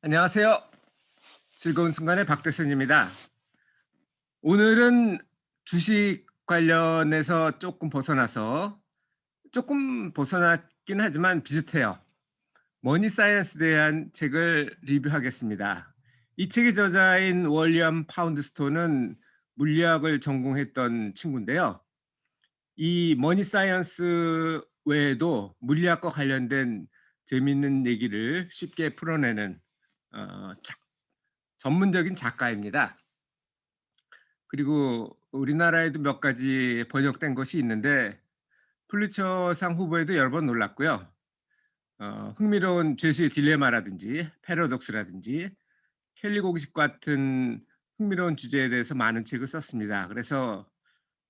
안녕하세요. 즐거운 순간의 박대선입니다. 오늘은 주식 관련해서 조금 벗어나서 조금 벗어났긴 하지만 비슷해요. 머니 사이언스에 대한 책을 리뷰하겠습니다. 이 책의 저자인 월리엄 파운드스톤은 물리학을 전공했던 친구인데요. 이 머니 사이언스 외에도 물리학과 관련된 재밌는 얘기를 쉽게 풀어내는 어, 자, 전문적인 작가입니다. 그리고 우리나라에도 몇 가지 번역된 것이 있는데 플리처상 후보에도 여러 번 놀랐고요. 어, 흥미로운 죄수의 딜레마라든지 패러독스라든지 켈리 공식 같은 흥미로운 주제에 대해서 많은 책을 썼습니다. 그래서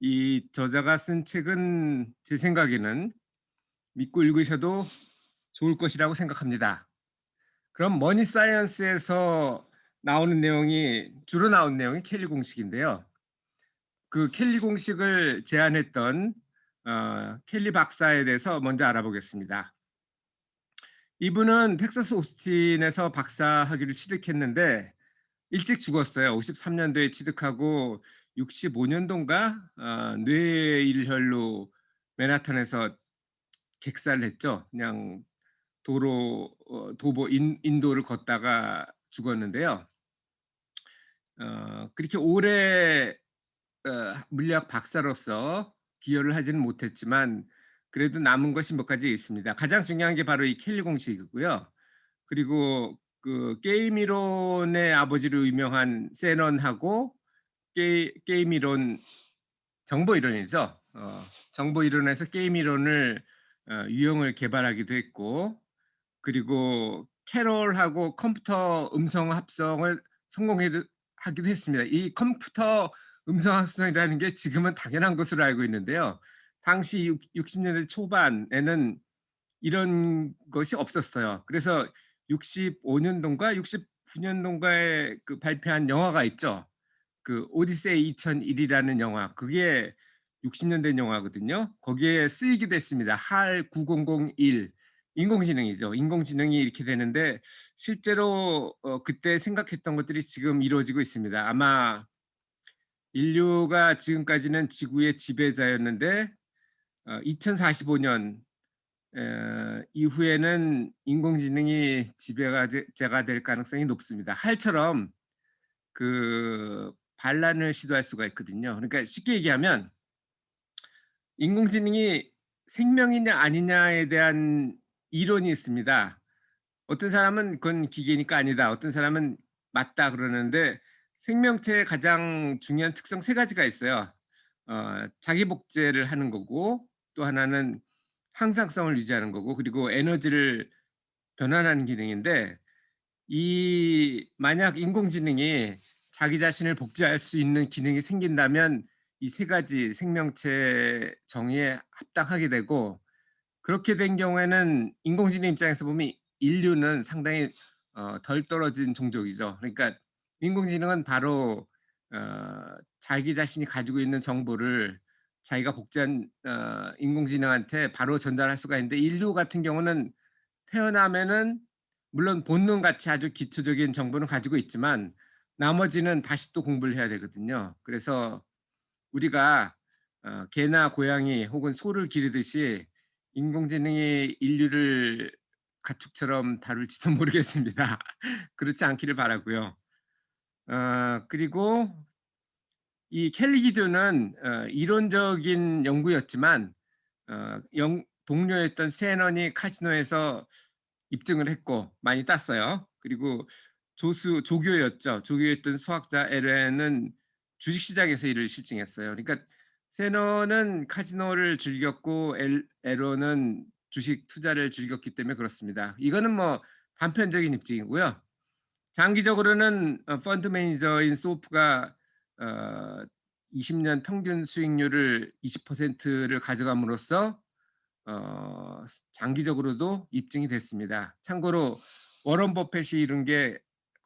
이 저자가 쓴 책은 제 생각에는 믿고 읽으셔도 좋을 것이라고 생각합니다. 그럼 머니 사이언스에서 나오는 내용이 주로 나온 내용이 켈리 공식인데요. 그 켈리 공식을 제안했던 어, 켈리 박사에 대해서 먼저 알아보겠습니다. 이분은 텍사스 오스틴에서 박사 학위를 취득했는데 일찍 죽었어요. 53년도에 취득하고 65년도인가 어, 뇌일혈로 맨하탄에서 객사를 했죠. 그냥 도로 어, 도보 인, 인도를 걷다가 죽었는데요. 어, 그렇게 오래 어, 물리학 박사로서 기여를 하지는 못했지만 그래도 남은 것이 몇 가지 있습니다. 가장 중요한 게 바로 이 켈리 공식이고요. 그리고 그 게임 이론의 아버지로 유명한 세넌하고 게, 게임 이론 정보 이론이죠. 어, 정보 이론에서 게임 이론을 어, 유형을 개발하기도 했고 그리고 캐롤하고 컴퓨터 음성 합성을 성공하기도 했습니다. 이 컴퓨터 음성 합성이라는 게 지금은 당연한 것으로 알고 있는데요. 당시 60년대 초반에는 이런 것이 없었어요. 그래서 65년도인가 69년도인가에 그 발표한 영화가 있죠. 그 오디세이 2001이라는 영화. 그게 60년대 영화거든요. 거기에 쓰이기도 했습니다. 할 9001 인공지능이죠. 인공지능이 이렇게 되는데 실제로 어, 그때 생각했던 것들이 지금 이루어지고 있습니다. 아마 인류가 지금까지는 지구의 지배자였는데 어, 2045년 에, 이후에는 인공지능이 지배자가 될 가능성이 높습니다. 할처럼 그 반란을 시도할 수가 있거든요. 그러니까 쉽게 얘기하면 인공지능이 생명이냐 아니냐에 대한 이론이 있습니다. 어떤 사람은 그건 기계니까 아니다. 어떤 사람은 맞다 그러는데 생명체의 가장 중요한 특성 세 가지가 있어요. 어, 자기 복제를 하는 거고 또 하나는 항상성을 유지하는 거고 그리고 에너지를 변환하는 기능인데 이 만약 인공지능이 자기 자신을 복제할 수 있는 기능이 생긴다면 이 세 가지 생명체 정의에 합당하게 되고 그렇게 된 경우에는 인공지능 입장에서 보면 인류는 상당히 어, 덜 떨어진 종족이죠. 그러니까 인공지능은 바로 어, 자기 자신이 가지고 있는 정보를 자기가 복제한 어, 인공지능한테 바로 전달할 수가 있는데 인류 같은 경우는 태어나면은 물론 본능 같이 아주 기초적인 정보는 가지고 있지만 나머지는 다시 또 공부를 해야 되거든요. 그래서 우리가 어, 개나 고양이 혹은 소를 기르듯이 인공지능이 인류를 가축처럼 다룰지도 모르겠습니다. 그렇지 않기를 바라고요. 어, 그리고 이 켈리 기준은 어, 이론적인 연구였지만 어, 영, 동료였던 세넌이 카지노에서 입증을 했고 많이 땄어요. 그리고 조수 조교였죠. 조교였던 수학자 에렌은 주식시장에서 일을 실증했어요. 그러니까 세너는 카지노를 즐겼고 엘, 에로는 주식 투자를 즐겼기 때문에 그렇습니다. 이거는 뭐 단편적인 입증이고요. 장기적으로는 어, 펀드 매니저인 소프가 어, 20년 평균 수익률을 20%를 가져감으로써 어, 장기적으로도 입증이 됐습니다. 참고로 워런 버펫이 이룬 게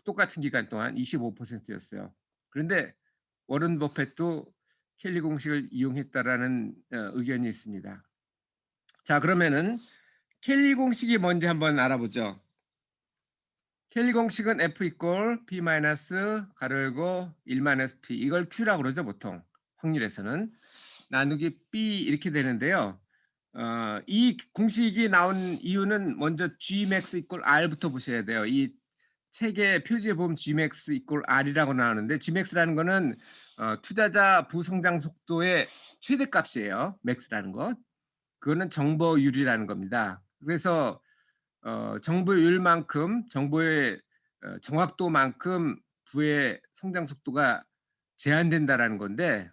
똑같은 기간 동안 25%였어요. 그런데 워런 버펫도 켈리 공식을 이용했다라는 어, 의견이 있습니다. 자 그러면은 켈리 공식이 뭔지 한번 알아보죠. 켈리 공식은 F 이퀄 P 마이너스 가로 열고 1 마이너스 P 이걸 Q라고 그러죠 보통 확률에서는 나누기 B 이렇게 되는데요. 어, 이 공식이 나온 이유는 먼저 Gmax 이퀄 R부터 보셔야 돼요. 이 책의 표지에 보면 Gmax 이퀄 R이라고 나오는데 Gmax라는 거는 어, 투자자 부성장 속도의 최대값이에요. max라는 것. 그거는 정보율이라는 겁니다. 그래서 어, 정보율만큼 정보의 어, 정확도만큼 부의 성장 속도가 제한된다라는 건데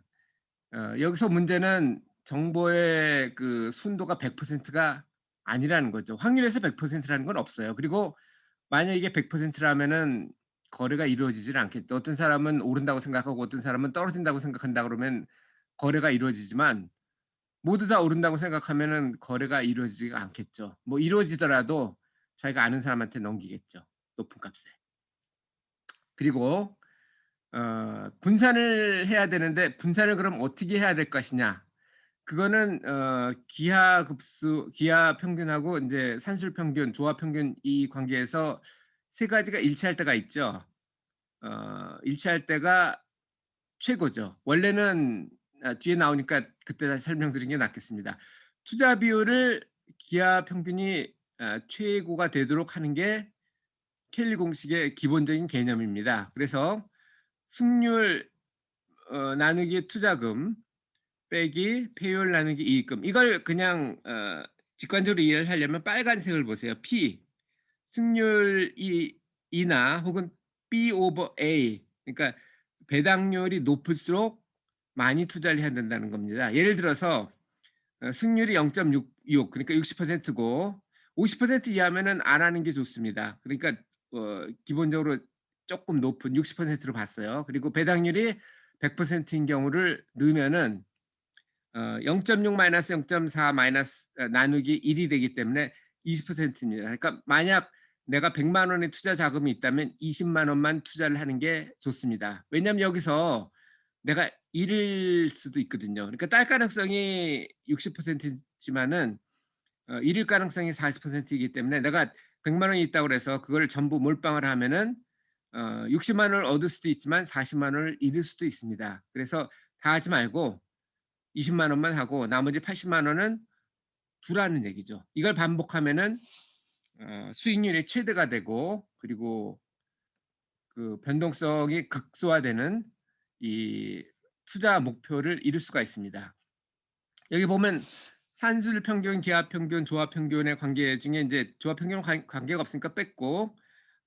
어, 여기서 문제는 정보의 그 순도가 100%가 아니라는 거죠. 확률에서 100%라는 건 없어요. 그리고 만약 이게 100%라면은 거래가 이루어지질 않겠죠. 어떤 사람은 오른다고 생각하고 어떤 사람은 떨어진다고 생각한다 그러면 거래가 이루어지지만 모두 다 오른다고 생각하면은 거래가 이루어지지가 않겠죠. 뭐 이루어지더라도 자기가 아는 사람한테 넘기겠죠. 높은 값에. 그리고 어, 분산을 해야 되는데 분산을 그럼 어떻게 해야 될 것이냐? 그거는 어, 기하 급수, 기하 평균하고 이제 산술 평균, 조합 평균 이 관계에서 세 가지가 일치할 때가 있죠. 어, 일치할 때가 최고죠. 원래는 아, 뒤에 나오니까 그때 다시 설명드리는 게 낫겠습니다. 투자 비율을 기하 평균이 아, 최고가 되도록 하는 게 켈리 공식의 기본적인 개념입니다. 그래서 승률 어, 나누기 투자금 빼기 폐율 나누기 이익금 이걸 그냥 어, 직관적으로 이해를 하려면 빨간색을 보세요. P 승률이 이나 혹은 B 오버 A 그러니까 배당률이 높을수록 많이 투자를 해야 된다는 겁니다. 예를 들어서 어, 승률이 0.66 그러니까 60%고 50% 이하면은 안 하는 게 좋습니다. 그러니까 어, 기본적으로 조금 높은 60%로 봤어요. 그리고 배당률이 100%인 경우를 넣으면은 어, 0.6 마이너스 0.4 마이너스 어, 나누기 1이 되기 때문에 20%입니다. 그러니까 만약 내가 100만 원의 투자 자금이 있다면 20만 원만 투자를 하는 게 좋습니다. 왜냐하면 여기서 내가 잃을 수도 있거든요. 그러니까 딸 가능성이 60%지만은 어, 잃을 가능성이 40%이기 때문에 내가 100만 원이 있다고 해서 그걸 전부 몰빵을 하면은 어, 60만 원을 얻을 수도 있지만 40만 원을 잃을 수도 있습니다. 그래서 다 하지 말고 20만 원만 하고 나머지 80만 원은 두라는 얘기죠. 이걸 반복하면은 어, 수익률이 최대가 되고 그리고 그 변동성이 극소화되는 이 투자 목표를 이룰 수가 있습니다. 여기 보면 산술 평균, 기하 평균, 조합 평균의 관계 중에 이제 조합 평균은 관계가 없으니까 뺐고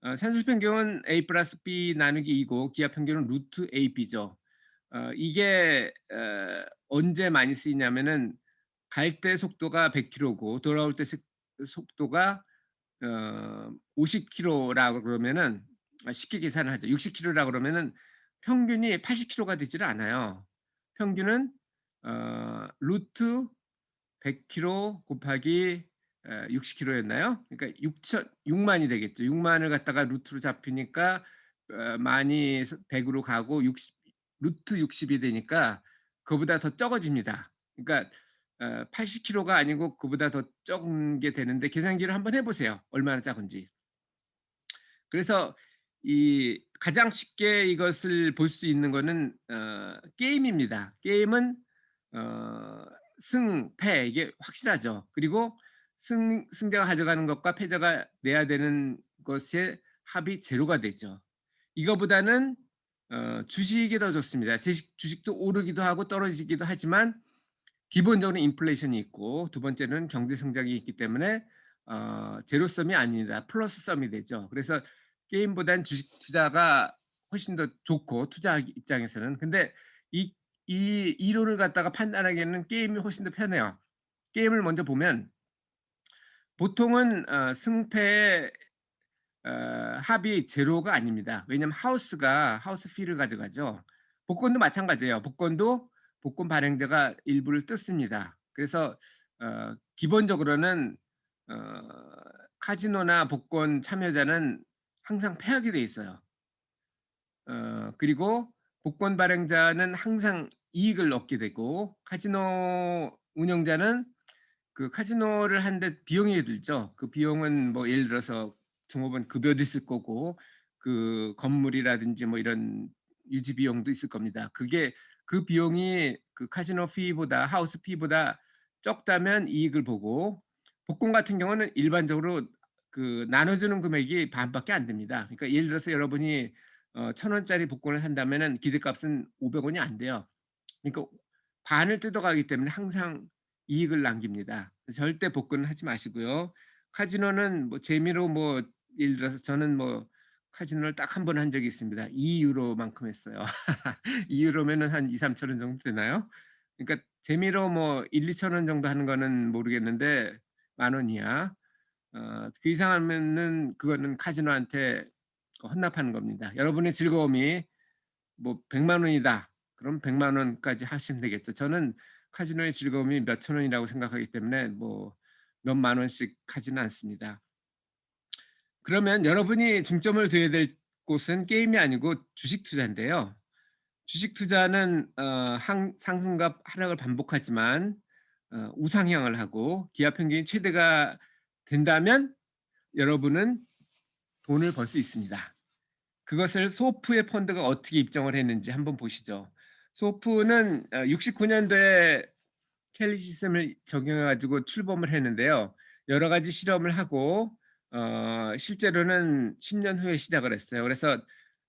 어, 산술 평균은 A 플러스 B 나누기 2고 기하 평균은 루트 AB죠. 어, 이게 어, 언제 많이 쓰이냐면은 갈 때 속도가 100km고 돌아올 때 속도가 어, 50km라고 그러면은 아, 쉽게 계산을 하죠. 60km라고 그러면은 평균이 80km가 되지를 않아요. 평균은 어, 루트 100km 곱하기 60km였나요? 그러니까 6천 6만이 되겠죠. 6만을 갖다가 루트로 잡히니까 어, 많이 100으로 가고 60 루트 60이 되니까 그보다 더 적어집니다. 그러니까 어, 80kg가 아니고 그보다 더 적은 게 되는데 계산기를 한번 해보세요. 얼마나 작은지. 그래서 이 가장 쉽게 이것을 볼 수 있는 거는 어, 게임입니다. 게임은 어, 승, 패 이게 확실하죠. 그리고 승, 승자가 가져가는 것과 패자가 내야 되는 것의 합이 제로가 되죠. 이거보다는 어, 주식이 더 좋습니다. 주식, 주식도 오르기도 하고 떨어지기도 하지만 기본적으로 인플레이션이 있고 두 번째는 경제 성장이 있기 때문에 어, 제로섬이 아닙니다. 플러스섬이 되죠. 그래서 게임보단 주식 투자가 훨씬 더 좋고 투자 입장에서는 근데 이, 이 이론을 갖다가 판단하기에는 게임이 훨씬 더 편해요. 게임을 먼저 보면 보통은 어, 승패의 어, 합이 제로가 아닙니다. 왜냐하면 하우스가 하우스 피를 가져가죠. 복권도 마찬가지예요. 복권도 복권 발행자가 일부를 뜯습니다. 그래서 어, 기본적으로는 어, 카지노나 복권 참여자는 항상 패하게 돼 있어요. 어, 그리고 복권 발행자는 항상 이익을 얻게 되고 카지노 운영자는 그 카지노를 하는데 비용이 들죠. 그 비용은 뭐 예를 들어서 종업원 급여도 있을 거고 그 건물이라든지 뭐 이런 유지 비용도 있을 겁니다. 그게 그 비용이 그 카지노 피보다 하우스 피보다 적다면 이익을 보고 복권 같은 경우는 일반적으로 그 나눠주는 금액이 반밖에 안 됩니다. 그러니까 예를 들어서 여러분이 어, 천 원짜리 복권을 산다면은 기대값은 500원이 안 돼요. 그러니까 반을 뜯어가기 때문에 항상 이익을 남깁니다. 절대 복권은 하지 마시고요. 카지노는 뭐 재미로 뭐 예를 들어서 저는 뭐 카지노를 딱 한 번 한 적이 있습니다. 2유로만큼 했어요. 2유로면은 한 2-3천 원 정도 되나요? 그러니까 재미로 뭐 1-2천 원 정도 하는 거는 모르겠는데 만 원 이하. 어, 그 이상 하면은 그거는 카지노한테 헌납하는 겁니다. 여러분의 즐거움이 뭐 100만 원이다. 그럼 100만 원까지 하시면 되겠죠. 저는 카지노의 즐거움이 몇 천 원이라고 생각하기 때문에 뭐 몇 만 원씩 하지는 않습니다. 그러면 여러분이 중점을 둬야 될 곳은 게임이 아니고 주식 투자인데요. 주식 투자는 어, 항, 상승과 하락을 반복하지만 어, 우상향을 하고 기업 평균이 최대가 된다면 여러분은 돈을 벌 수 있습니다. 그것을 소프의 펀드가 어떻게 입증을 했는지 한번 보시죠. 소프는 69년도에 켈리 시스템을 적용해 가지고 출범을 했는데요. 여러 가지 실험을 하고 어, 실제로는 10년 후에 시작을 했어요. 그래서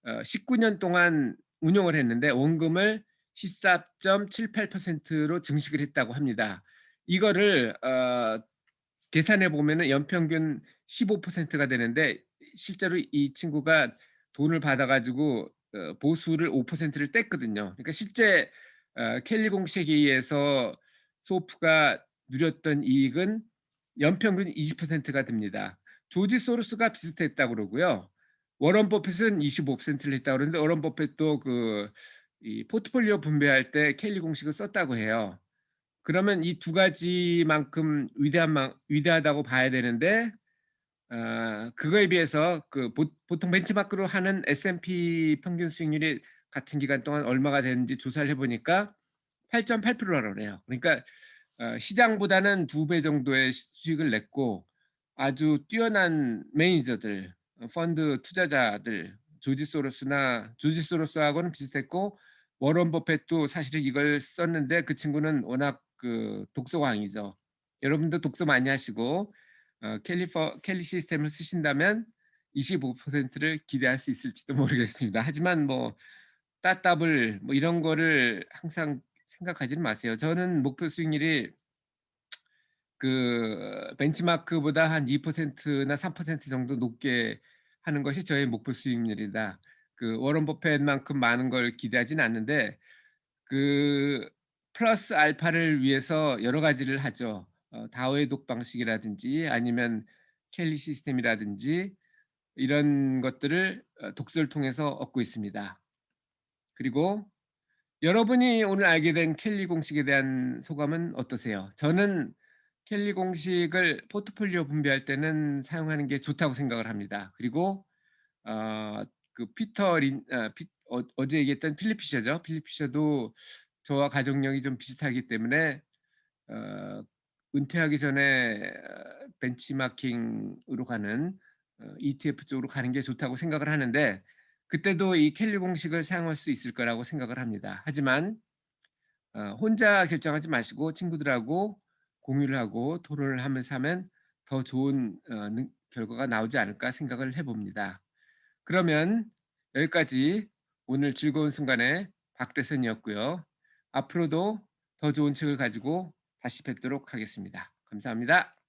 어, 19년 동안 운용을 했는데 원금을 14.78%로 증식을 했다고 합니다. 이거를 어, 계산해 보면은 연평균 15%가 되는데 실제로 이 친구가 돈을 받아가지고 어, 보수를 5%를 뗐거든요. 그러니까 실제 어, 켈리 공식에 의해서 소프가 누렸던 이익은 연평균 20%가 됩니다. 조지 소로스가 비슷했다 고 그러고요. 워런 버핏은 25%를 했다고 그러는데 워런 버핏도 그 이 포트폴리오 분배할 때 켈리 공식을 썼다고 해요. 그러면 이 두 가지만큼 위대한 위대하다고 봐야 되는데 어, 그거에 비해서 그 보, 통 벤치마크로 하는 S&P 평균 수익률이 같은 기간 동안 얼마가 되는지 조사를 해보니까 8.8%라고 그래요. 그러니까 어, 시장보다는 두 배 정도의 수익을 냈고 아주 뛰어난 매니저들, 어, 펀드 투자자들, 조지 소로스나 조지 소로스하고는 비슷했고 워런 버펫도 사실은 이걸 썼는데 그 친구는 워낙 그 독서광이죠. 여러분도 독서 많이 하시고 어, 캘리퍼, 캘리 시스템을 쓰신다면 25%를 기대할 수 있을지도 모르겠습니다. 하지만 뭐 따따블 뭐 이런 거를 항상 생각하지는 마세요. 저는 목표 수익률이 그 벤치마크보다 한 2%나 3% 정도 높게 하는 것이 저의 목표 수익률이다. 그 워런 버핏만큼 많은 걸 기대하지는 않는데 그 플러스 알파를 위해서 여러 가지를 하죠. 어, 다오의 독 방식이라든지 아니면 켈리 시스템이라든지 이런 것들을 어, 독서를 통해서 얻고 있습니다. 그리고 여러분이 오늘 알게 된 켈리 공식에 대한 소감은 어떠세요? 저는 켈리 공식을 포트폴리오 분배할 때는 사용하는 게 좋다고 생각을 합니다. 그리고 어, 그 피터 린 어, 피, 어, 제 얘기했던 필립 피셔죠. 필립 피셔도 저와 가족력이 좀 비슷하기 때문에 어, 은퇴하기 전에 어, 벤치마킹으로 가는 어, ETF 쪽으로 가는 게 좋다고 생각을 하는데 그때도 이 켈리 공식을 사용할 수 있을 거라고 생각을 합니다. 하지만 어, 혼자 결정하지 마시고 친구들하고 공유를 하고 토론을 하면서 하면 더 좋은 어, 결과가 나오지 않을까 생각을 해봅니다. 그러면 여기까지 오늘 즐거운 순간에 박대선이었고요. 앞으로도 더 좋은 책을 가지고 다시 뵙도록 하겠습니다. 감사합니다.